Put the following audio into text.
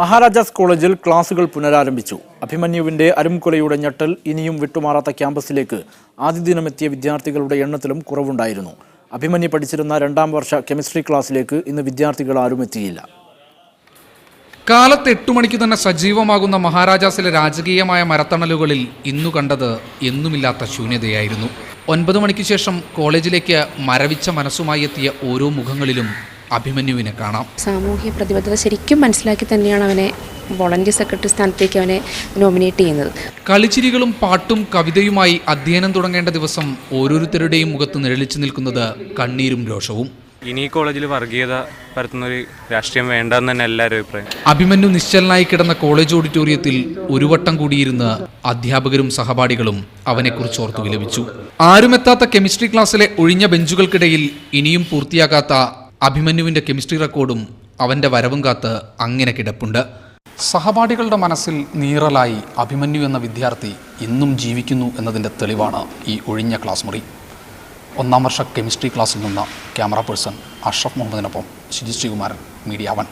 മഹാരാജാസ് കോളേജിൽ ക്ലാസുകൾ പുനരാരംഭിച്ചു. അഭിമന്യുവിന്റെ അരുംകൊലയുടെ ഞെട്ടൽ ഇനിയും വിട്ടുമാറാത്ത ക്യാമ്പസിലേക്ക് ആദ്യ ദിനമെത്തിയ വിദ്യാർത്ഥികളുടെ എണ്ണത്തിലും കുറവുണ്ടായിരുന്നു. അഭിമന്യു പഠിച്ചിരുന്ന രണ്ടാം വർഷ കെമിസ്ട്രി ക്ലാസ്സിലേക്ക് ഇന്ന് വിദ്യാർത്ഥികൾ ആരും എത്തിയില്ല. കാലത്ത് എട്ടു മണിക്ക് തന്നെ സജീവമാകുന്ന മഹാരാജാസിലെ രാജകീയമായ മരത്തണലുകളിൽ ഇന്നു കണ്ടത് എന്നുമില്ലാത്ത ശൂന്യതയായിരുന്നു. ഒൻപത് മണിക്ക് ശേഷം കോളേജിലേക്ക് മരവിച്ച മനസ്സുമായി എത്തിയ ഓരോ മുഖങ്ങളിലും അഭിമന്യുവിനെ കാണാം. സാമൂഹ്യ പ്രതിബദ്ധത ശരിക്കും മനസ്സിലാക്കി തന്നെയാണ് അവനെ വോളണ്ടിയർ സെക്രട്ടറി സ്ഥാനത്തേക്ക് അവനെ നോമിനേറ്റ് ചെയ്യുന്നത്. കളിച്ചിരികളും പാട്ടും കവിതയുമായി അധ്യയനം തുടങ്ങേണ്ട ദിവസം ഓരോരുത്തരുടെയും മുഖത്ത് നിഴലിച്ചു നിൽക്കുന്നത് കണ്ണീരും രോഷവും. ഇനി കോളേജിൽ വർഗീയത പരത്തുന്ന ഒരു രാഷ്ട്രീയം വേണ്ടെന്ന് തന്നെ എല്ലാവരും അഭിപ്രായം. അഭിമന്യു നിശ്ചലനായി കിടന്ന കോളേജ് ഓഡിറ്റോറിയത്തിൽ ഒരു വട്ടം കൂടിയിരുന്ന് അധ്യാപകരും സഹപാഠികളും അവനെക്കുറിച്ച് ഓർത്തു വിലപിച്ചു. ആരുമെത്താത്ത കെമിസ്ട്രി ക്ലാസ്സിലെ ഒഴിഞ്ഞ ബെഞ്ചുകൾക്കിടയിൽ ഇനിയും പൂർത്തിയാകാത്ത അഭിമന്യുവിന്റെ കെമിസ്ട്രി റെക്കോർഡും അവന്റെ വരവും കാത്ത് അങ്ങനെ കിടപ്പുണ്ട്. സഹപാഠികളുടെ മനസ്സിൽ നീറലായി അഭിമന്യു എന്ന വിദ്യാർത്ഥി ഇന്നും ജീവിക്കുന്നു എന്നതിന്റെ തെളിവാണ് ഈ ഒഴിഞ്ഞ ക്ലാസ് മുറി. ഒന്നാം വർഷ കെമിസ്ട്രി ക്ലാസ്സിൽ നിന്ന് ക്യാമറ പേഴ്സൺ അഷ്റഫ് മുഹമ്മദിനൊപ്പം ശിജി ശ്രീകുമാരൻ മീഡിയ വൺ.